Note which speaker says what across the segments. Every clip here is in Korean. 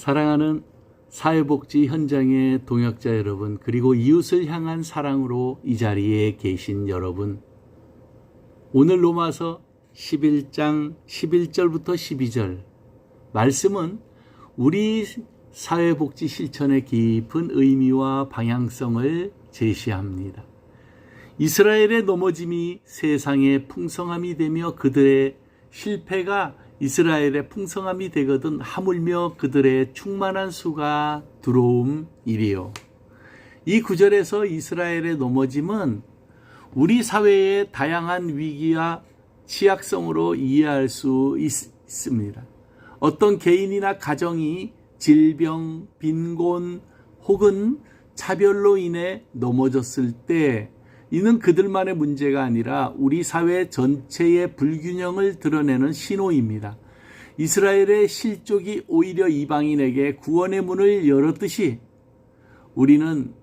Speaker 1: 사랑하는 사회복지 현장의 동역자 여러분, 그리고 이웃을 향한 사랑으로 이 자리에 계신 여러분, 오늘 로마서 11장 11절부터 12절 말씀은 우리 사회복지 실천의 깊은 의미와 방향성을 제시합니다. 이스라엘의 넘어짐이 세상의 풍성함이 되며 그들의 실패가 이스라엘의 풍성함이 되거든 하물며 그들의 충만한 수가 들어옴 이리요. 이 구절에서 이스라엘의 넘어짐은 우리 사회의 다양한 위기와 취약성으로 이해할 수 있 습니다. 어떤 개인이나 가정이 질병, 빈곤 혹은 차별로 인해 넘어졌을 때 이는 그들만의 문제가 아니라 우리 사회 전체의 불균형을 드러내는 신호입니다. 이스라엘의 실족이 오히려 이방인에게 구원의 문을 열었듯이 우리는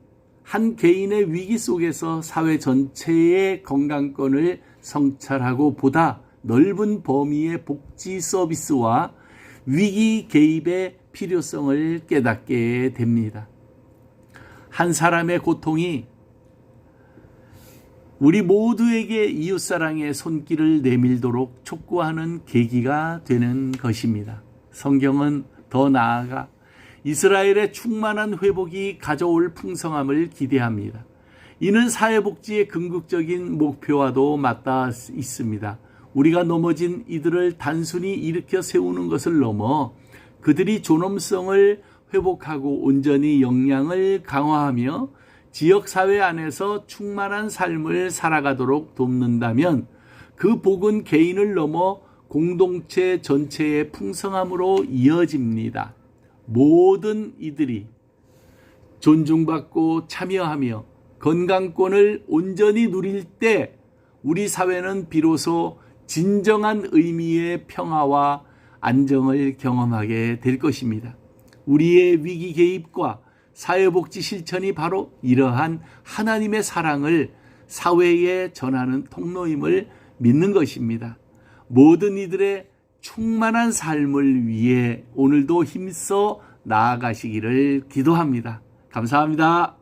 Speaker 1: 한 개인의 위기 속에서 사회 전체의 건강권을 성찰하고 보다 넓은 범위의 복지 서비스와 위기 개입의 필요성을 깨닫게 됩니다. 한 사람의 고통이 우리 모두에게 이웃사랑의 손길을 내밀도록 촉구하는 계기가 되는 것입니다. 성경은 더 나아가 이스라엘의 충만한 회복이 가져올 풍성함을 기대합니다. 이는 사회복지의 궁극적인 목표와도 맞닿아 있습니다. 우리가 넘어진 이들을 단순히 일으켜 세우는 것을 넘어 그들이 존엄성을 회복하고 온전히 역량을 강화하며 지역 사회 안에서 충만한 삶을 살아가도록 돕는다면 그 복은 개인을 넘어 공동체 전체의 풍성함으로 이어집니다. 모든 이들이 존중받고 참여하며 건강권을 온전히 누릴 때 우리 사회는 비로소 진정한 의미의 평화와 안정을 경험하게 될 것입니다. 우리의 위기 개입과 사회복지 실천이 바로 이러한 하나님의 사랑을 사회에 전하는 통로임을 믿는 것입니다. 모든 이들의 충만한 삶을 위해 오늘도 힘써 나아가시기를 기도합니다. 감사합니다.